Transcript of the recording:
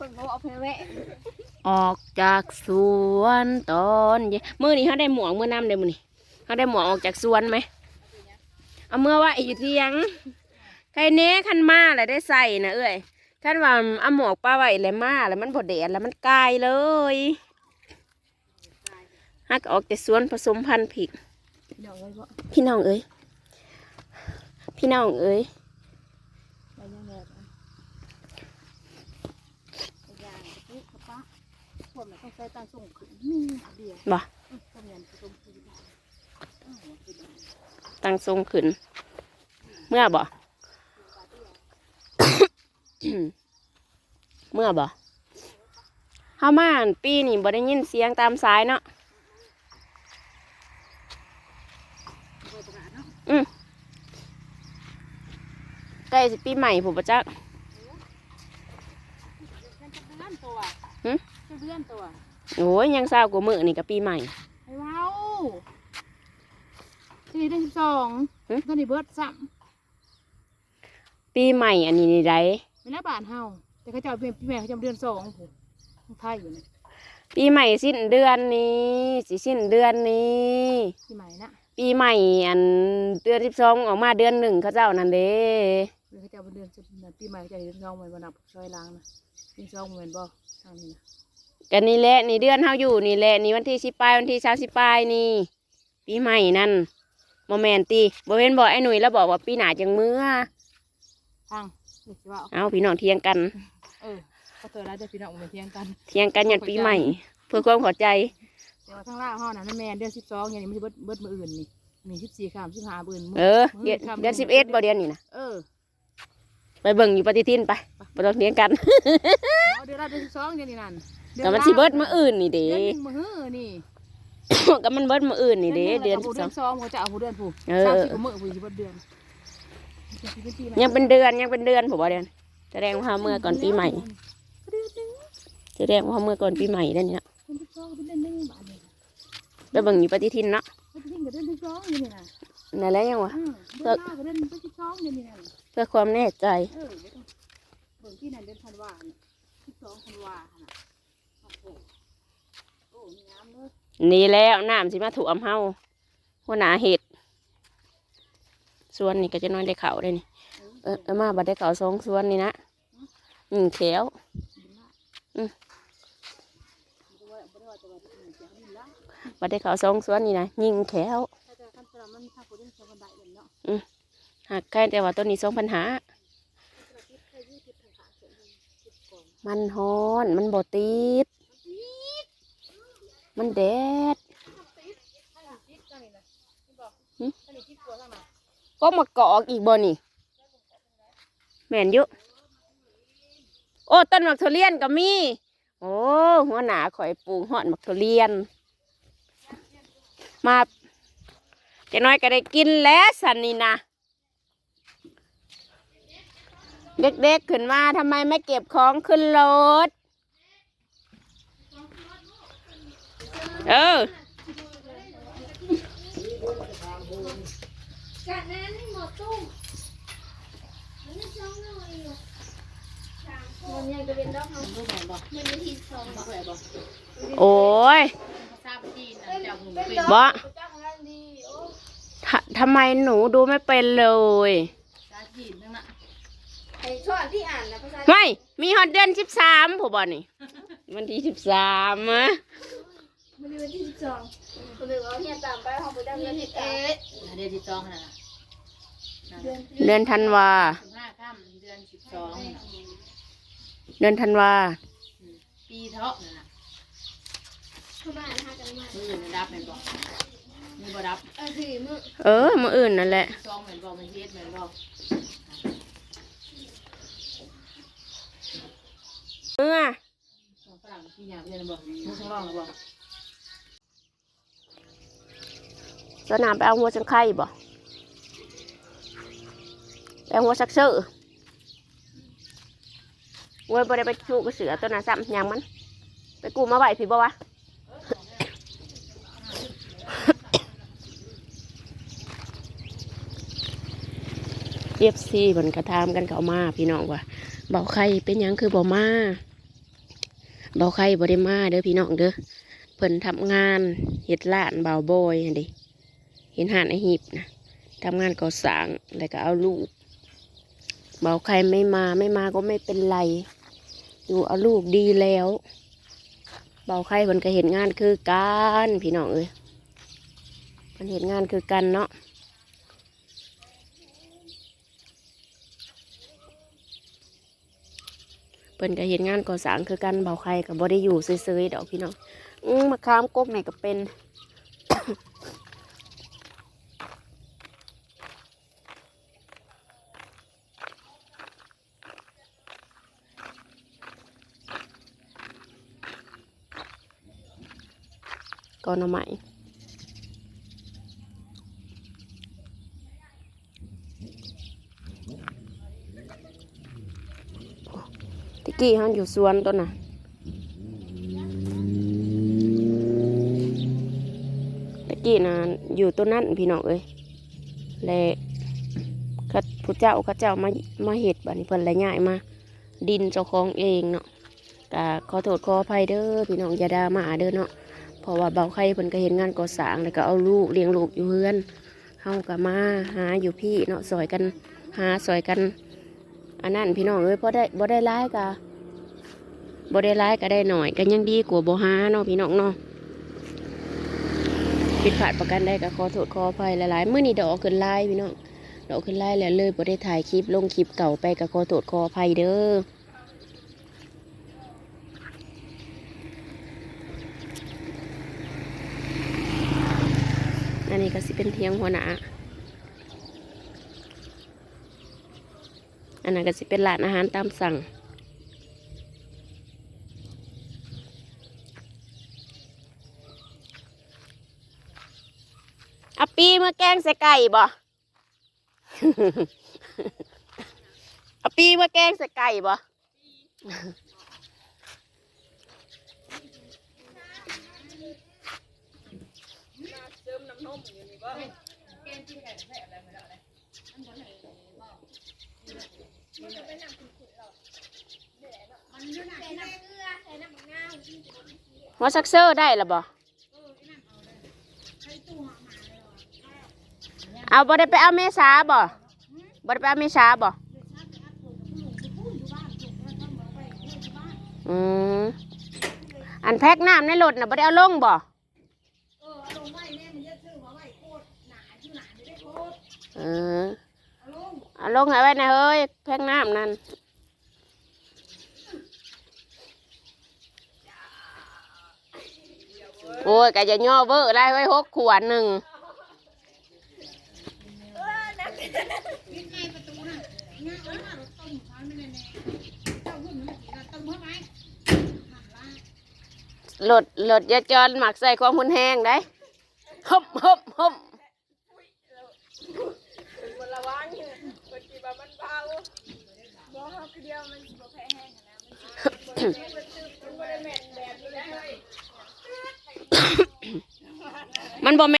คนเขาเอาไปแวะออกจากสวนตอนเย็นมื้อนี้เขาได้หมวกมื้อน้ำได้มื้อนี้เขาได้หมวกออกจากสวนไหมเอาเมื่อว่าอยู่เที่ยงใครเน้ขันมาแล้วได้ใส่นะเอ้ยท่านว่าเอาหมวกป้าไว้แล้วมาแล้วมันพอแดดแล้วมันกลายเลยฮักออกจากสวนผสมพันธุ์ผิกเดี๋ยวไว้บ่พี่น้องเอ้ยพี่น้องเอ้ย ไปยังไงกันไปย่างปุ๊บป้า พวกมันต้องใส่ตั้งส่งขึ้นมีเดียวบ่ทำงานผสมคือตั้งทรงขึ้น เมื่อบ่ เมื่อบ่เฮามาอันปีนี่บ่ได้ยินเสียงตามสายเนาะโดยประกาศเนาะใกล้สิปีใหม่ผมประจักเป็นเดือนตัวหึ เป็นเดือนตัวโอ้ยยังเศร้ากว่ามื้อนี่ก็ปีใหม่ ไอ้ว้าวทีนี้ได้สิบสองหึตอนนี้เบิร์ดซ้ปีใหม่อันนี้นี่ไดำเป็นหน้าบ้านเฮาแต่เขาจะเอาเป็นพี่แม่เขาจะเอาเดือนสองผมของไทยอยู่นะปีใหม่สิ้นเดือนนี้สิสิ้นเดือนนี้ พี่ใหม่นะปีใหม่อันเดือนสิบสองออกมาเดือนหนึ่งเขาเจ้านั่นเด้หรือเขาจะเอาเป็นเดือนสิบเดือนปีใหม่เขาจะเอาเดือนสองเหมือนวันนับซอยล้างนะเดือนสองเหมือนบ่ทางนี้นะ กันนี่แหละนี่เดือนเฮาอยู่นี่แหละนี่วันที่สิบปลายวันที่สามสิบปลายนี่ปีใหม่นั่นโมแมนตีบ่เห็นบอกไอ้หนุ่ยแล้วบอกว่าปีหน้าจังเมื่อทางนี่สิว่าเอาพี่น้องเทียงกัน เออเขาเจอแล้วเดี๋ยวพี่น้องมาเที่ยงกันเทียงกันยันปีใหม่ เพื่อความเข้าใจ แต่ว่าทางล่างเฮาน่ะนั่นแม่นเดือนสิบสองอย่างนี้มันจะเบิดเบิดมืออื่นนี่มีสิบสี่ข้ามสิบห้าเบิดมืเออเดือนเดือนสิบเอ็ดบ่เดือนนี่นะเออไปเบิ่งอยู่ปฏิทินไปบ่ต้องเทียงกัน เอาเดือนละเดือนสิบสองเดือนนี้นั่น ก็มันสิเบิดมื้ออื่นนี่เด้ เดือนหนึ่งมื้อนี่ก็มันเบิดมื้ออื่นนี่เด้ เดือนหสิงบแล้วสก็องเดือนสอง เขาจะเอาผู้เดือนผู้เออ สามสิบกว่ามื้อผู้สิเบิดเดือนยังเป็นเดือนยังเป็นเดือนผมบ่เดือนแสดงว่าเฮาเมื่อก่อนปีใหม่ เดือนหนึ่งแสดงว่าเฮาเมื่อก่อนปีใหม่ได้นี่เนาะเดือนสิบสองเป็นเดือนหนึ่งบาทเดียวไปเบิ่งอยู่ปฏิทินเนาะไม่ทิ้งกับเดือนสิบสองอยู่นี่นะนั่นแหละยังวะ อืมเดือนหน้ากับเดือนสิบสองอยู่นี่นะเพื่อความแน่ใจ เออเดี๋ยวต้องเบิ่งที่นั่นเดือนธันวาเนี่ยสิบสองธันวาน่ะโอ้โหโอ้มีน้ำเลย นี่แล้วน้ำสิมาถ่วมเฮาหัวหนาเห็ดส่วนนี่ก็จะน้อยได้เขาได้นี่เออเอามาบัดได้เขาสองส่วนนี่นะอืมแขวดีมากอืมบ่ได้ว่าบ่ได้ว่าจะว่าจะมีเสียงดีละบัดได้เขาสองส่วนนี่นะยิงแขวถ้าจะขั้นตอนมันถ้าผู้เล่าะหากใกล้แต่ว่าต้นนี้สองปัญหามันฮอน มันบ่ติด มันแดดหึก็มาเกาะอีกบ่นี่ แม่นอยุโอ้ต้นมักทุเรียนก็มี โอ้หัวหน้าข่อยปลูกหอดมักทุเรียน มาจะน้อยก็ได้กินแล้วสันนี่นะเด็กๆขึ้นมาทำไมไม่เก็บของขึ้นรถ เออจากนั้นหมดตุ้มมันไม่ช่องหน่อยหรอกมันยังจะเป็นดอกเขารู้ไหมบ่มันไม่ทีสองรู้ไหมบ่โอ้ยภาษาจีนนะเจ้าหนูเป็นบ่จ้างงานดีโอ้ทะทำไมหนูดูไม่เป็นเลยภาษาจีนนั่นน่ะไอ้ชอบที่อ่านนะภาษาไม่มีฮอดเดือนสิบสามผมบอกนี่วันที่สิบสามอะ มันเป็นวันที่สิบสองคนหนึ่งเอาเฮียตามไปของผู้ดังเงินที่เอ๊ะเดือนที่สองนั่นน่ะเดือนเดือนธันวาสิบห้าค่ำเดือนสิบสองเดือนธันวาปีเถาะนั่นน่ะเข้ามาหากันมามืออื่นดับแม่นบ่มีบ่ดับเออคือมือเออมืออื่นนั่นแหละสองแม่นบ่มันเฮ็ดแม่นบ่เมื่อสองฝรั่งที่หยาบเรียนบ่มือข้างล่างบ่ สนามไปเอาหัวสังไข่บ่ไปเอาหัวสักเสือเว้ยบ่ได้ไปชูกระเสือตัวน่ะซ้ำยังมัน ไปกูมาไหวพี่บ่วะเอฟซีมันกระทามกันเขามาพี่น้องว่าเบาไข่เป็นยังคือบ่มาเบาไข่บ่ได้มาเด้อพี่น้องเด้อเพิ่นทำงานเฮ็ดร้านเบาบอยหั่นดิ เห็นหานไอหีบนะทำงานก่อสร้างแล้วก็เอาลูกเบาไข่ไม่มาไม่มาก็ไม่เป็นไร อยู่เอาลูกดีแล้วเบาไข่เพิ่นก็เห็นงานคือกันพี่น้องเอ้ยเพิ่นเห็นงานคือกันเนาะเพิ่นก็เห็นงานก่อสร้างคือกันเบาไข่ก็บ่ได้อยู่ซื่อๆดอกพี่น้องอื้อมะขามกกนี่ก็เป็น ก่อนเอาใหม่ตะกี้ฮันอยู่สวนต้นน่ะตะกี้น่ะอยู่ต้นนั้นพี่น้องเอ้ยและข้าผู้เจ้าข้าเจ้ามามาเห็ดบัดนี้เพิ่นละย้ายมา ดินเจ้าของเองเนาะกขอโทษขออภัยเด้อพี่น้องอย่าด่ามาเด้อเนาะ ราะว่าเบาไข่เพิ่นก็เห็นงานก่อสร้างแล้วก็เอาลูกเลี้ยงลูกอยู่เฮือนเฮาก็มาหาอยู่พี่เนาะซอยกันหาซอยกัน อันนั้นพี่น้องเอ้ยบ่ได้บ่ได้ร้ายก็บ่ได้ร้ายก็ได้หน่อยก็ยังดีกว่าบ่หาเนาะพี่น้องเนาะผิดพลาดประกันได้ก็ขอโทษขออภัยหลายๆมื้อนี้ดอกขึ้นไลายพี่น้องดอกขึ้นไลายแล้วเลยบ่ได้ถ่ายคลิปลงคลิปเก่าไปก็ขอโทษขออภัยเด้อ อันนี้ก็สิเป็นเทียงหัวหน้าอันนั้นก็สิเป็นร้านอาหารตามสั่ง เอาปีมื่อแกงใส่ไก่บ่เอาปีมื่อแกงใส่ไก่บ่ ใส่น้ำเกลือใส่น้ำมะนาว หัวซักเซอร์ได้หรือบ่เอาบ่ได้ไปเอาเมษาบ่บ่ได้ไปเอาเมษาบ่อืมอันแพ็กน้ำในรถน่ะบ่ได้เอาลงบ่เออเอาลงเอาไว้นะเฮ้ยแพ็กน้ำนั่น โอ้ยก็จะย่อเวอร์ได้ไว้หกขวดหนึ่งปิดในประตูน่ะง่ายเอาหน้ารถต้มช้อนไม่แน่ๆเจ้าหุ่นมันกี่นาต้มเพิ่มไหมหันล่างหลดหลดอยาจรหมักใส่ความหุนแห้งได้ฮึบฮึบฮึบ มันบ่แม่